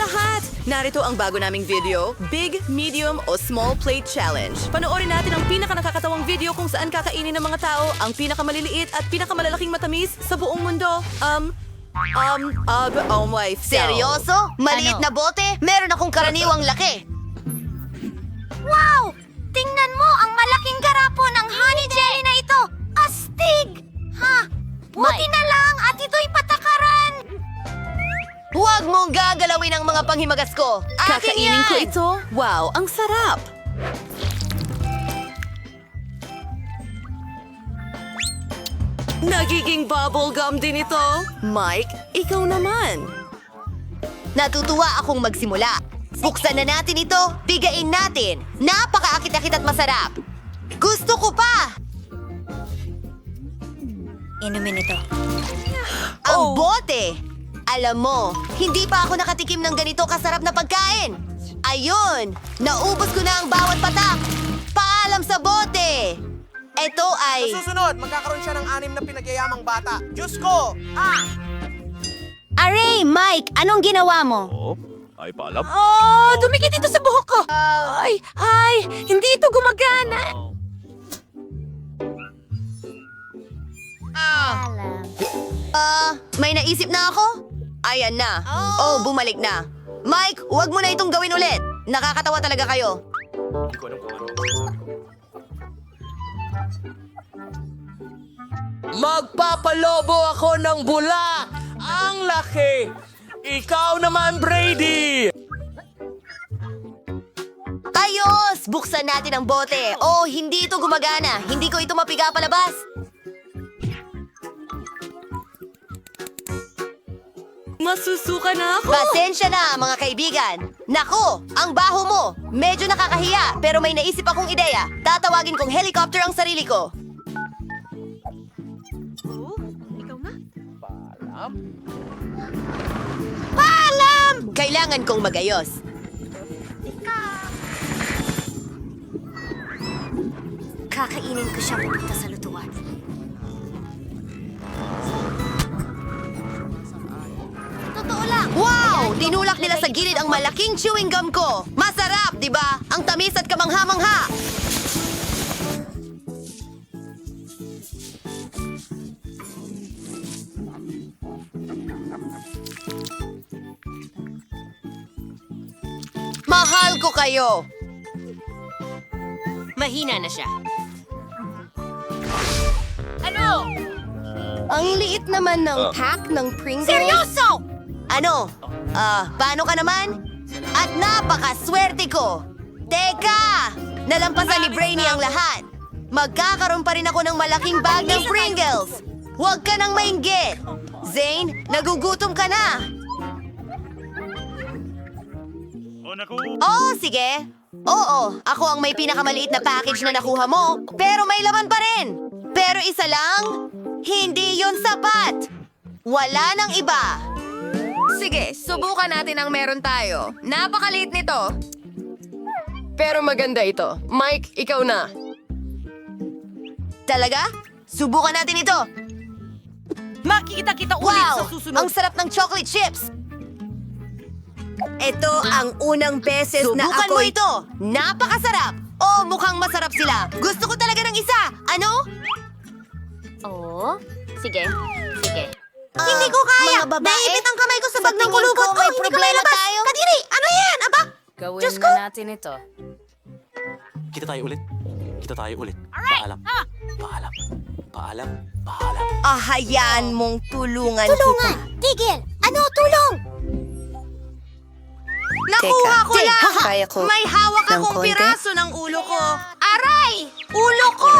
lahat! Narito ang bago naming video, Big, Medium o Small Plate Challenge. Panoorin natin ang pinakanakakatawang video kung saan kakainin ng mga tao ang pinakamaliliit at pinakamalalaking matamis sa buong mundo. Um, um, uh, oh my fell. Seryoso? Maliit Ano? na bote? Meron akong karaniwang laki. Wow! Tingnan mo ang malaking mga panghimagas ko. Akin Kakainin yan! ko ito? Wow, ang sarap! Nagiging bubblegum din ito. Mike, ikaw naman. Natutuwa akong magsimula. Buksan na natin ito, bigain natin. Napakaakit-akit at masarap. Gusto ko pa! Inumin ito. Ang Oh. bote! Alam mo, hindi pa ako nakatikim ng ganito kasarap na pagkain. Ayun, naubos ko na ang bawat patak. Paalam sa bote! Ito ay... Sa susunod, magkakaroon siya ng anim na pinagyayamang bata. Diyos ko! Ah! Aray, Mike! Anong ginawa mo? Oh, ay paalam. Oh, dumikit ito sa buhok ko! Ay, ay! Hindi ito gumagana! Ah, may naisip na ako? Ayan na. Oh. bumalik na. Mike, huwag mo na itong gawin ulit. Nakakatawa talaga kayo. Magpapalobo ako ng bula! Ang laki! Ikaw naman, Brady! Ayos! Buksan natin ang bote. Oh, hindi ito gumagana. Hindi ko ito mapiga palabas. Masusuka na ako. Pasensya na, mga kaibigan. Nako, ang baho mo. Medyo nakakahiya, pero may naisip akong ideya. Tatawagin kong helicopter ang sarili ko. Paalam! Kailangan kong magayos. Kakainin ko siya pupunta sa lutuan. Tinulak nila sa gilid ang malaking chewing gum ko. Masarap, di ba? Ang tamis at kamangha-mangha. Mahal ko kayo. Mahina na siya. Ano? Ang liit naman ng pack ng Pringles. Seryoso! Ano? Ah, paano ka naman? At napakaswerte ko! Teka! Nalampasan ni Brainy ang lahat. Magkakaroon pa rin ako ng malaking bag ng Pringles. Huwag ka nang mainggit. Zane, nagugutom ka na. Oh, naku. Oo, sige. Oo, ako ang may pinakamaliit na package na nakuha mo, pero may laman pa rin. Pero isa lang, hindi yon sapat. Wala nang iba. Sige, subukan natin ang meron tayo. Napakaliit nito. Pero maganda ito. Mike, ikaw na. Talaga? Subukan natin ito. Makikita kita ulit Wow! sa susunod. Ang sarap ng chocolate chips! Ito ang unang beses na Subukan ako... mo ito! Napakasarap! Oh, mukhang masarap sila! Gusto ko talaga ng isa! Ano? Oo? Sige. Sige. Hindi ko kaya! mga babae, Naipit ang kamay ko sa bag ng kulubot ko may Hindi ko problema mailabas! tayo. Kadiri! Ano yan? Aba? Gawin Diyos na ko! natin ito. Kita tayo ulit. Kita tayo ulit. Paalam. Paalam. Paalam. Paalam. Ahayaan mong tulungan, Tulungan! Tigil! Ano? Tulong! Nakuha ko Teka, lang! kaya ko May hawak ng akong konti? piraso ng ulo ko! Aray! Ulo ko!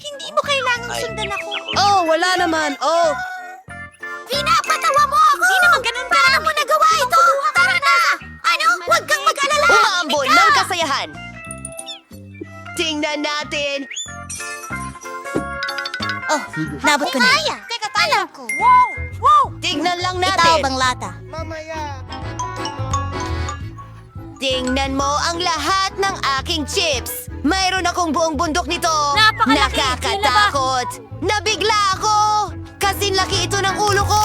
Hindi mo kailangang sundan ako. Oh, wala naman! Oh! Pinapatawa mo ako! Hindi naman ganun ka Paano mo nagawa ito? Tara na! Ano? Huwag kang mag-alala! Umaambon ng kasayahan. Tingnan natin. Oh, nabot ko na. Kaya! Teka, alam ko. Tingnan lang Itaw natin. bang lata? Tingnan mo ang lahat ng aking chips. Mayroon akong buong bundok nito. Napakalaki. Nakakatakot. Nabigla ako! Kasing laki ito ng ulo ko!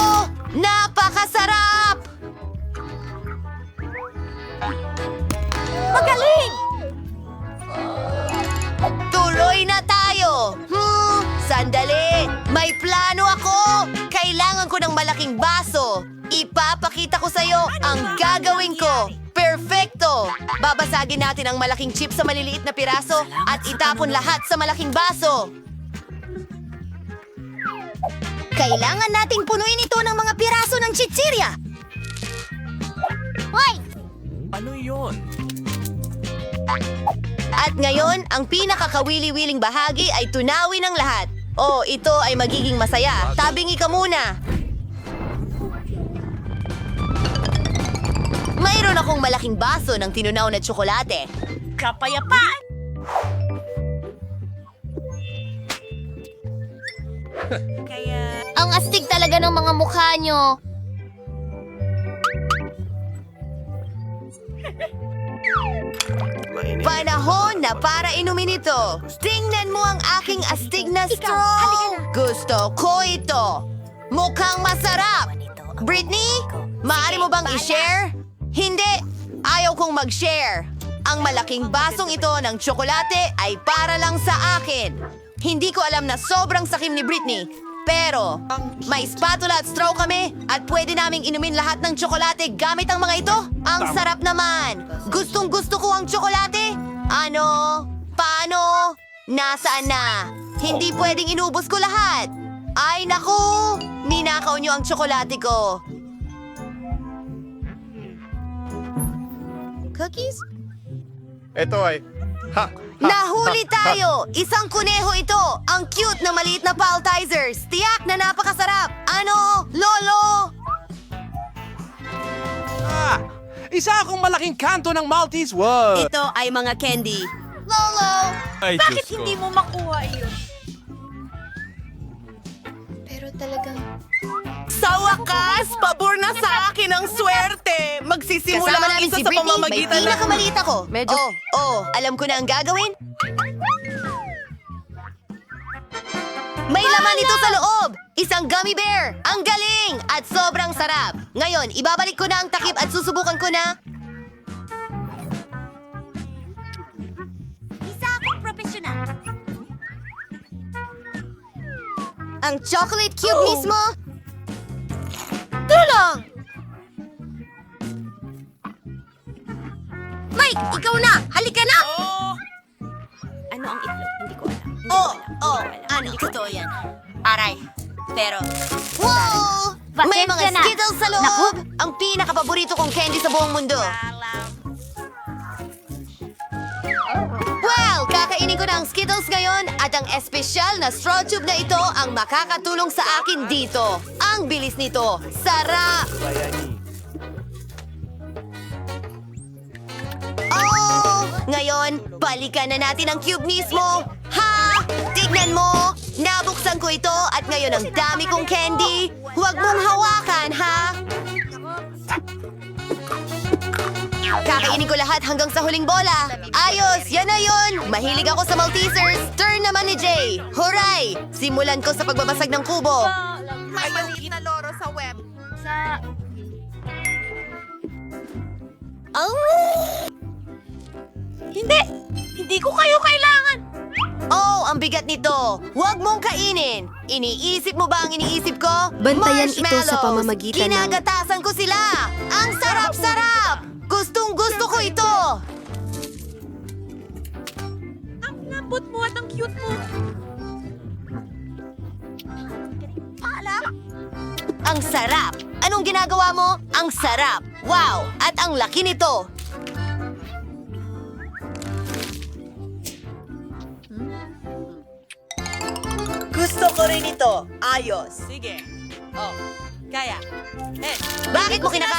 Napakasarap! Magaling! Tuloy na tayo! Hmm, sandali! May plano ako! Kailangan ko ng malaking baso! Ipapakita ko sa'yo ang gagawin ko! Perfecto! Babasagin natin ang malaking chip sa maliliit na piraso at itapon lahat sa malaking baso! Kailangan nating punuin ito ng mga piraso ng chichirya. Hoy! Ano yon? At ngayon, ang pinakakawili-wiling bahagi ay tunawin ng lahat. Oh, ito ay magiging masaya. Tabingi ka muna. Mayroon akong malaking baso ng tinunaw na tsokolate. Kapayapaan! Ang astig talaga ng mga mukha nyo. Panahon na para inumin ito. Tingnan mo ang aking astig na straw. Gusto ko ito. Mukhang masarap. Britney, maaari mo bang i-share? Hindi. Ayaw kong mag-share. Ang malaking basong ito ng tsokolate ay para lang sa akin. Hindi ko alam na sobrang sakim ni Britney. Pero, may spatula at straw kami at pwede naming inumin lahat ng tsokolate gamit ang mga ito. Ang sarap naman. Gustong gusto ko ang tsokolate. Ano? Paano? Nasaan na? Hindi pwedeng inubos ko lahat. Ay naku! Ninakaw niyo ang tsokolate ko. Cookies? Ito ay... Ha! Nahuli tayo! Isang kuneho ito! Ang cute na maliit na paltizers! Tiyak na napakasarap! Ano? Lolo! Ah! Isa akong malaking kanto ng Maltese World. Ito ay mga candy. Lolo! Ay, Bakit Diyos ko. hindi mo makuha iyon? Pero talagang... Sa wakas, pabor na sa akin ang swerte. Magsisimula Kasama ang namin isa si sa Britney, may pamamagitan ng... pinakamaliit ako. Medyo- Oh, oh, alam ko na ang gagawin. May laman ito sa loob! Isang gummy bear! Ang galing! At sobrang sarap! Ngayon, ibabalik ko na ang takip at susubukan ko na... Isa akong profesional. Ang chocolate cube mismo? Tulong! Mike, ikaw na! Halika na! Ano ang itlog? Hindi ko alam. Oh, oh, ano totoo yan? Aray. Pero... Wow! May mga. Skittles sa loob! Ang pinakapaborito kong candy sa buong mundo. Well, ang Skittles ngayon at ang espesyal na straw tube na ito ang makakatulong sa akin dito. Ang bilis nito. Sarap! Oh! Ngayon, balikan na natin ang cube mismo. Ha? Tignan mo! Nabuksan ko ito at ngayon ang dami kong candy. Huwag mong hawakan, ha? Kakainin ko lahat hanggang sa huling bola. Ayos, yan na yun. Mahilig ako sa Maltesers. Turn naman ni Jay. Huray! Simulan ko sa pagbabasag ng kubo. May maliit na loro sa web. Sa... Hindi! Hindi ko kayo kailangan! Oh, ang bigat nito. Huwag mong kainin. Iniisip mo ba ang iniisip ko? Bantayan ito sa pamamagitan ng- Ginagatasan ko sila. Ang sarap-sarap. Gustong gusto ko ito. Ang lambot mo at ang cute mo. Ang sarap. Anong ginagawa mo? Ang sarap. Wow! At ang laki nito. Gusto ko rin ito. Ayos. Sige. Oh, kaya. Eh, Bakit mo kinakain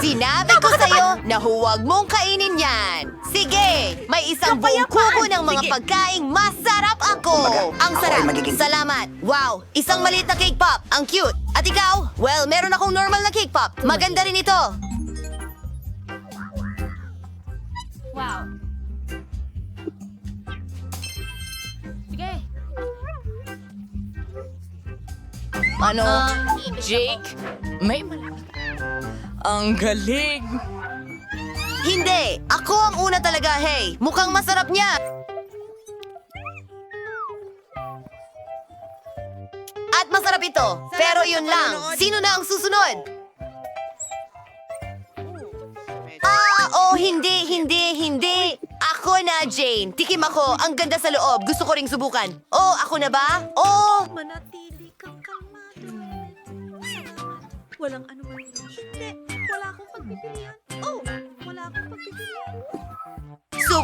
Sinabi ko sa'yo na huwag mong kainin yan. Sige, may isang buong kubo ng mga pagkaing masarap ako. Ang sarap. Salamat. Wow, isang maliit na cake pop. Ang cute. At ikaw? Well, meron akong normal na cake pop. Maganda rin ito. Wow. Sige. Ano? Jake? May. Ang galing! Hindi, ako ang una talaga, hey. Mukhang masarap niya. At masarap ito. Pero yun lang. Sino na ang susunod? Ah, oh, hindi, hindi, hindi. Ako na, Jane. Tikim ako. Ang ganda sa loob. Gusto ko ring subukan. Oh, ako na ba? Oh, Manatili kang kalmado. Walang anuman.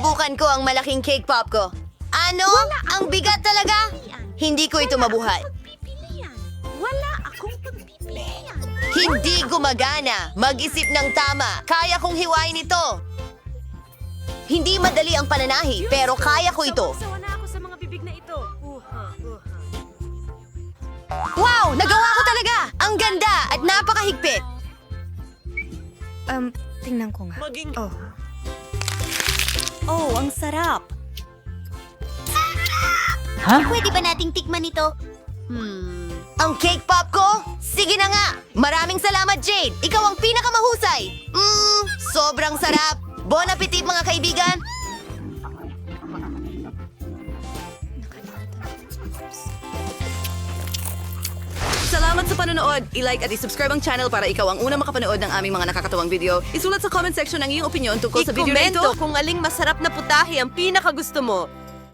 Subukan ko ang malaking cake pop ko. Ano? Ang bigat talaga? Hindi ko ito mabuhat. Pipilian. Wala akong pagpipilian. Hindi gumagana. Mag-isip ng tama. Kaya kong hiwain ito. Hindi madali ang pananahi, pero kaya ko ito. Sawa na ako sa mga bibig na ito. Uha, uha. Wow! Nagawa ko talaga! Ang ganda at napakahigpit. Um, tingnan ko nga. Maging... Oh, ang sarap. Pwede ba nating tikman ito? Hmm. Ang cake pop ko? Sige na nga! Maraming salamat, Jade! Ikaw ang pinakamahusay! Mmm, sobrang sarap! Bon appetit, mga kaibigan! Salamat sa panonood. I-like at i-subscribe ang channel para ikaw ang unang makapanood ng aming mga nakakatawang video. Isulat sa comment section ang iyong opinion tungkol sa video na ito. kung aling masarap na putahe ang pinakagusto mo.